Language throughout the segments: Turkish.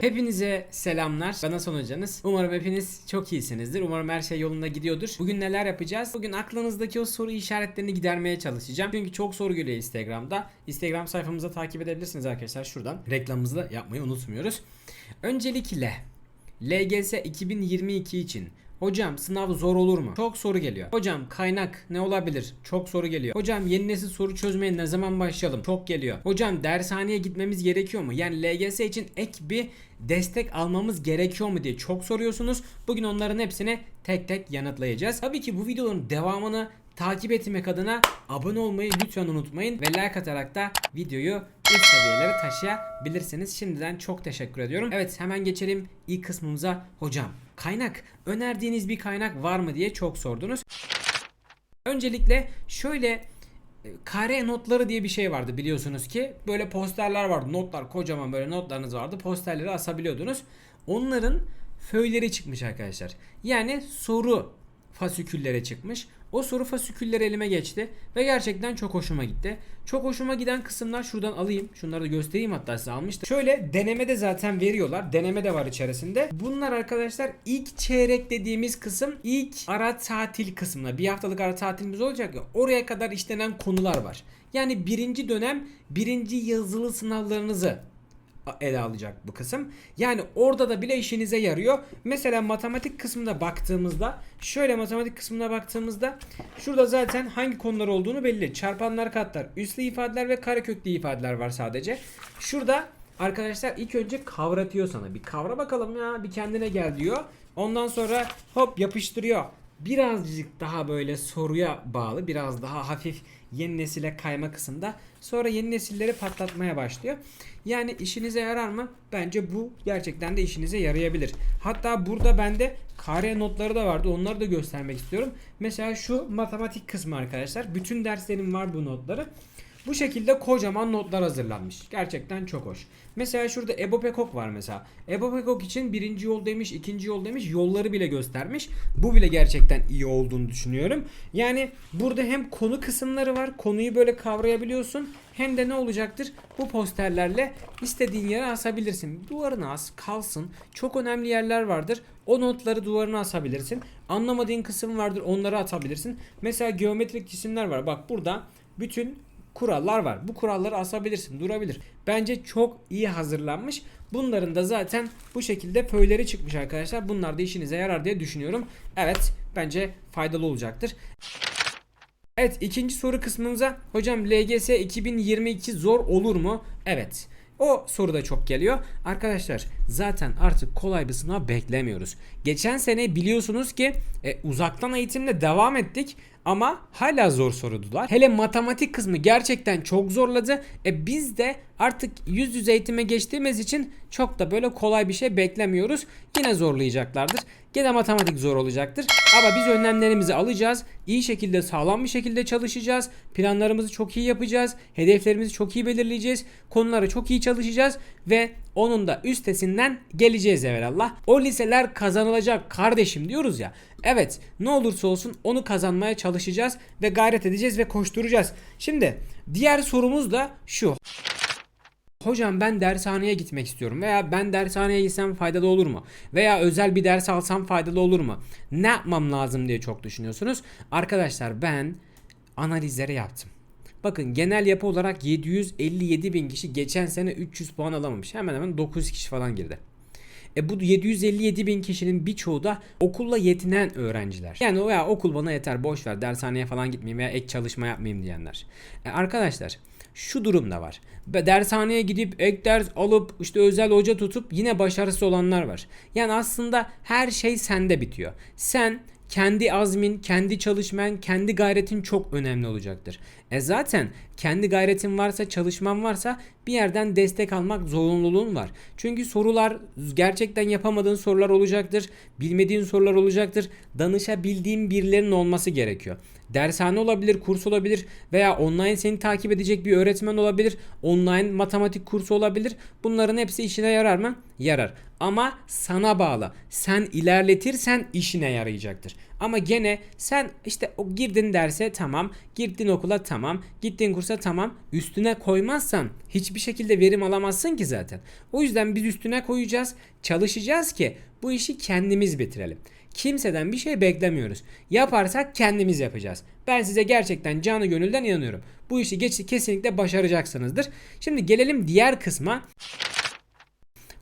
Hepinize selamlar. Ben Hasan Hocanız. Umarım hepiniz çok iyisinizdir. Umarım her şey yolunda gidiyordur. Bugün neler yapacağız? Bugün aklınızdaki o soru işaretlerini gidermeye çalışacağım. Çünkü çok soru geliyor Instagram'da. Instagram sayfamızı takip edebilirsiniz arkadaşlar şuradan. Reklamımızı da yapmayı unutmuyoruz. Öncelikle LGS 2022 için Hocam sınav zor olur mu? Çok soru geliyor. Hocam kaynak ne olabilir? Çok soru geliyor. Hocam yeni nesil soru çözmeye ne zaman başlayalım? Çok geliyor. Hocam dershaneye gitmemiz gerekiyor mu? Yani LGS için ek bir destek almamız gerekiyor mu diye çok soruyorsunuz. Bugün onların hepsini tek tek yanıtlayacağız. Tabii ki bu videonun devamını takip etmek adına abone olmayı lütfen unutmayın ve like atarak da videoyu üst seviyelere taşıyabilirsiniz. Şimdiden çok teşekkür ediyorum. Evet hemen geçelim ilk kısmımıza. Hocam kaynak önerdiğiniz bir kaynak var mı diye çok sordunuz. Öncelikle şöyle e, kare notları diye bir şey vardı biliyorsunuz ki. Böyle posterler vardı. Notlar kocaman böyle notlarınız vardı. Posterleri asabiliyordunuz. Onların föyleri çıkmış arkadaşlar. Yani soru fasiküllere çıkmış. O soru fasikülleri elime geçti ve gerçekten çok hoşuma gitti. Çok hoşuma giden kısımlar şuradan alayım. Şunları da göstereyim hatta size almıştım. Şöyle denemede zaten veriyorlar. Deneme de var içerisinde. Bunlar arkadaşlar ilk çeyrek dediğimiz kısım ilk ara tatil kısmına. Bir haftalık ara tatilimiz olacak ya. Oraya kadar işlenen konular var. Yani birinci dönem birinci yazılı sınavlarınızı ele alacak bu kısım. Yani orada da bile işinize yarıyor. Mesela matematik kısmına baktığımızda şöyle matematik kısmına baktığımızda şurada zaten hangi konular olduğunu belli. Çarpanlar katlar, üslü ifadeler ve kareköklü ifadeler var sadece. Şurada arkadaşlar ilk önce kavratıyor sana. Bir kavra bakalım ya bir kendine gel diyor. Ondan sonra hop yapıştırıyor. Birazcık daha böyle soruya bağlı, biraz daha hafif yeni nesile kayma kısımda. Sonra yeni nesilleri patlatmaya başlıyor. Yani işinize yarar mı? Bence bu gerçekten de işinize yarayabilir. Hatta burada bende kare notları da vardı. Onları da göstermek istiyorum. Mesela şu matematik kısmı arkadaşlar. Bütün derslerim var bu notları. Bu şekilde kocaman notlar hazırlanmış. Gerçekten çok hoş. Mesela şurada Ebo var mesela. Ebo için birinci yol demiş, ikinci yol demiş, yolları bile göstermiş. Bu bile gerçekten iyi olduğunu düşünüyorum. Yani burada hem konu kısımları var, konuyu böyle kavrayabiliyorsun. Hem de ne olacaktır? Bu posterlerle istediğin yere asabilirsin. Duvarına as, kalsın. Çok önemli yerler vardır. O notları duvarına asabilirsin. Anlamadığın kısım vardır, onları atabilirsin. Mesela geometrik cisimler var. Bak burada bütün kurallar var. Bu kuralları asabilirsin, durabilir. Bence çok iyi hazırlanmış. Bunların da zaten bu şekilde föyleri çıkmış arkadaşlar. Bunlar da işinize yarar diye düşünüyorum. Evet, bence faydalı olacaktır. Evet, ikinci soru kısmımıza hocam LGS 2022 zor olur mu? Evet. O soru da çok geliyor. Arkadaşlar zaten artık kolay bir sınav beklemiyoruz. Geçen sene biliyorsunuz ki e, uzaktan eğitimle devam ettik ama hala zor sorudular. Hele matematik kısmı gerçekten çok zorladı. E biz de artık yüz yüze eğitime geçtiğimiz için çok da böyle kolay bir şey beklemiyoruz. Yine zorlayacaklardır. Gene matematik zor olacaktır. Ama biz önlemlerimizi alacağız. İyi şekilde sağlam bir şekilde çalışacağız. Planlarımızı çok iyi yapacağız. Hedeflerimizi çok iyi belirleyeceğiz. Konuları çok iyi çalışacağız. Ve onun da üstesinden geleceğiz evvelallah. O liseler kazanılacak kardeşim diyoruz ya. Evet ne olursa olsun onu kazanmaya çalışacağız ve gayret edeceğiz ve koşturacağız. Şimdi diğer sorumuz da şu. Hocam ben dershaneye gitmek istiyorum veya ben dershaneye gitsem faydalı olur mu? Veya özel bir ders alsam faydalı olur mu? Ne yapmam lazım diye çok düşünüyorsunuz. Arkadaşlar ben analizleri yaptım. Bakın genel yapı olarak 757 bin kişi geçen sene 300 puan alamamış. Hemen hemen 900 kişi falan girdi. E bu 757 bin kişinin birçoğu da okulla yetinen öğrenciler. Yani o ya okul bana yeter boş ver dershaneye falan gitmeyeyim veya ek çalışma yapmayayım diyenler. E arkadaşlar şu durum da var. Dershaneye gidip ek ders alıp işte özel hoca tutup yine başarısız olanlar var. Yani aslında her şey sende bitiyor. Sen kendi azmin, kendi çalışman, kendi gayretin çok önemli olacaktır. E zaten kendi gayretin varsa, çalışman varsa bir yerden destek almak zorunluluğun var. Çünkü sorular gerçekten yapamadığın sorular olacaktır. Bilmediğin sorular olacaktır. Danışabildiğin birilerinin olması gerekiyor. Dershane olabilir, kurs olabilir veya online seni takip edecek bir öğretmen olabilir. Online matematik kursu olabilir. Bunların hepsi işine yarar mı? Yarar. Ama sana bağlı. Sen ilerletirsen işine yarayacaktır. Ama gene sen işte o girdin derse tamam, girdin okula tamam, gittin kursa tamam. Üstüne koymazsan hiçbir şekilde verim alamazsın ki zaten. O yüzden biz üstüne koyacağız, çalışacağız ki bu işi kendimiz bitirelim. Kimseden bir şey beklemiyoruz. Yaparsak kendimiz yapacağız. Ben size gerçekten canı gönülden inanıyorum. Bu işi geç, kesinlikle başaracaksınızdır. Şimdi gelelim diğer kısma.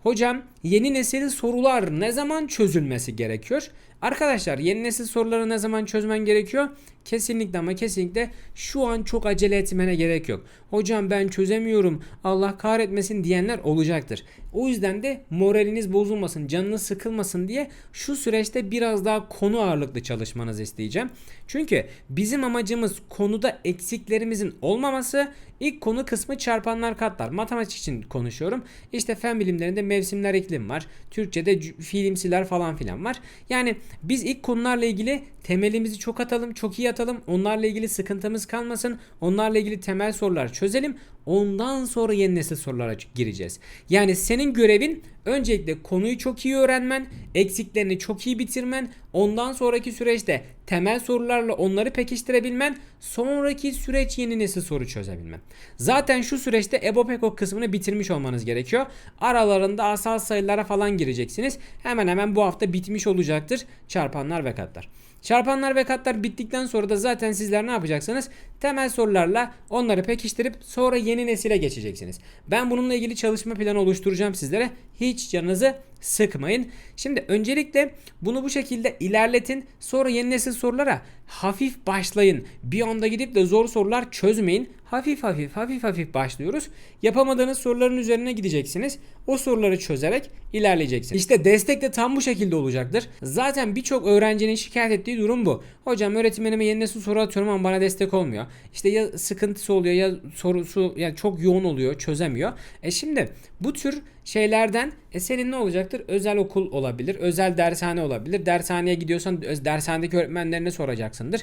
Hocam yeni nesil sorular ne zaman çözülmesi gerekiyor? Arkadaşlar yeni nesil soruları ne zaman çözmen gerekiyor? Kesinlikle ama kesinlikle şu an çok acele etmene gerek yok. Hocam ben çözemiyorum Allah kahretmesin diyenler olacaktır. O yüzden de moraliniz bozulmasın, canınız sıkılmasın diye şu süreçte biraz daha konu ağırlıklı çalışmanızı isteyeceğim. Çünkü bizim amacımız konuda eksiklerimizin olmaması. İlk konu kısmı çarpanlar katlar. Matematik için konuşuyorum. İşte fen bilimlerinde mevsimler iklim var. Türkçede fiilimsiler falan filan var. Yani biz ilk konularla ilgili temelimizi çok atalım, çok iyi atalım. Onlarla ilgili sıkıntımız kalmasın. Onlarla ilgili temel sorular çözelim. Ondan sonra yeni nesil sorulara gireceğiz. Yani senin görevin öncelikle konuyu çok iyi öğrenmen, eksiklerini çok iyi bitirmen, ondan sonraki süreçte temel sorularla onları pekiştirebilmen, sonraki süreç yeni nesil soru çözebilmen. Zaten şu süreçte EBOPEKO kısmını bitirmiş olmanız gerekiyor. Aralarında asal sayılara falan gireceksiniz. Hemen hemen bu hafta bitmiş olacaktır çarpanlar ve katlar. Çarpanlar ve katlar bittikten sonra da zaten sizler ne yapacaksınız? Temel sorularla onları pekiştirip sonra yeni nesile geçeceksiniz. Ben bununla ilgili çalışma planı oluşturacağım sizlere. Hiç canınızı sıkmayın. Şimdi öncelikle bunu bu şekilde ilerletin. Sonra yeni nesil sorulara hafif başlayın. Bir anda gidip de zor sorular çözmeyin. Hafif hafif hafif hafif başlıyoruz. Yapamadığınız soruların üzerine gideceksiniz. O soruları çözerek ilerleyeceksiniz. İşte destek de tam bu şekilde olacaktır. Zaten birçok öğrencinin şikayet ettiği durum bu. Hocam öğretmenime yeni nesil soru atıyorum ama bana destek olmuyor. İşte ya sıkıntısı oluyor ya sorusu yani çok yoğun oluyor çözemiyor. E şimdi bu tür şeylerden e senin ne olacaktır? Özel okul olabilir, özel dershane olabilir. Dershaneye gidiyorsan dershanedeki öğretmenlerine soracaksındır.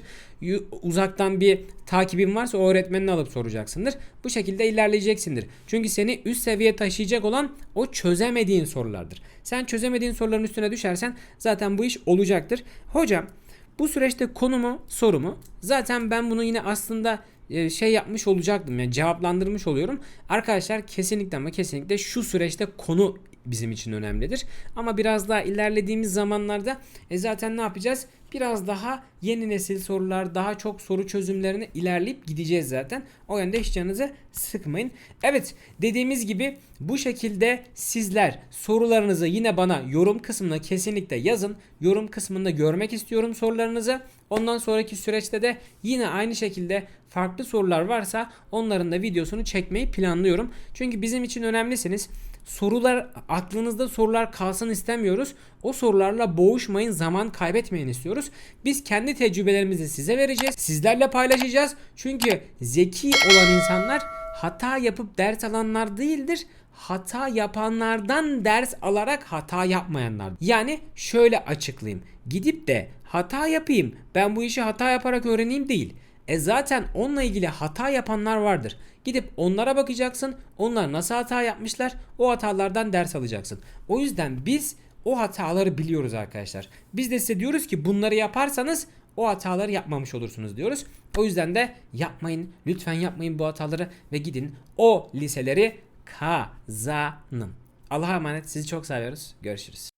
Uzaktan bir takibin varsa o öğretmenini alıp soracaksındır. Bu şekilde ilerleyeceksindir. Çünkü seni üst seviyeye taşıyacak olan o çözemediğin sorulardır. Sen çözemediğin soruların üstüne düşersen zaten bu iş olacaktır. Hocam bu süreçte konumu, sorumu zaten ben bunu yine aslında e, şey yapmış olacaktım yani cevaplandırmış oluyorum. Arkadaşlar kesinlikle ama kesinlikle şu süreçte konu bizim için önemlidir. Ama biraz daha ilerlediğimiz zamanlarda e zaten ne yapacağız? Biraz daha yeni nesil sorular, daha çok soru çözümlerine ilerleyip gideceğiz zaten. O yönde hiç canınızı sıkmayın. Evet, dediğimiz gibi bu şekilde sizler sorularınızı yine bana yorum kısmına kesinlikle yazın. Yorum kısmında görmek istiyorum sorularınızı. Ondan sonraki süreçte de yine aynı şekilde farklı sorular varsa onların da videosunu çekmeyi planlıyorum. Çünkü bizim için önemlisiniz. Sorular aklınızda sorular kalsın istemiyoruz. O sorularla boğuşmayın, zaman kaybetmeyin istiyoruz. Biz kendi tecrübelerimizi size vereceğiz. Sizlerle paylaşacağız. Çünkü zeki olan insanlar hata yapıp ders alanlar değildir. Hata yapanlardan ders alarak hata yapmayanlar. Yani şöyle açıklayayım. Gidip de hata yapayım. Ben bu işi hata yaparak öğreneyim değil. E zaten onunla ilgili hata yapanlar vardır. Gidip onlara bakacaksın. Onlar nasıl hata yapmışlar? O hatalardan ders alacaksın. O yüzden biz o hataları biliyoruz arkadaşlar. Biz de size diyoruz ki bunları yaparsanız o hataları yapmamış olursunuz diyoruz. O yüzden de yapmayın. Lütfen yapmayın bu hataları ve gidin o liseleri kazanın. Allah'a emanet. Sizi çok seviyoruz. Görüşürüz.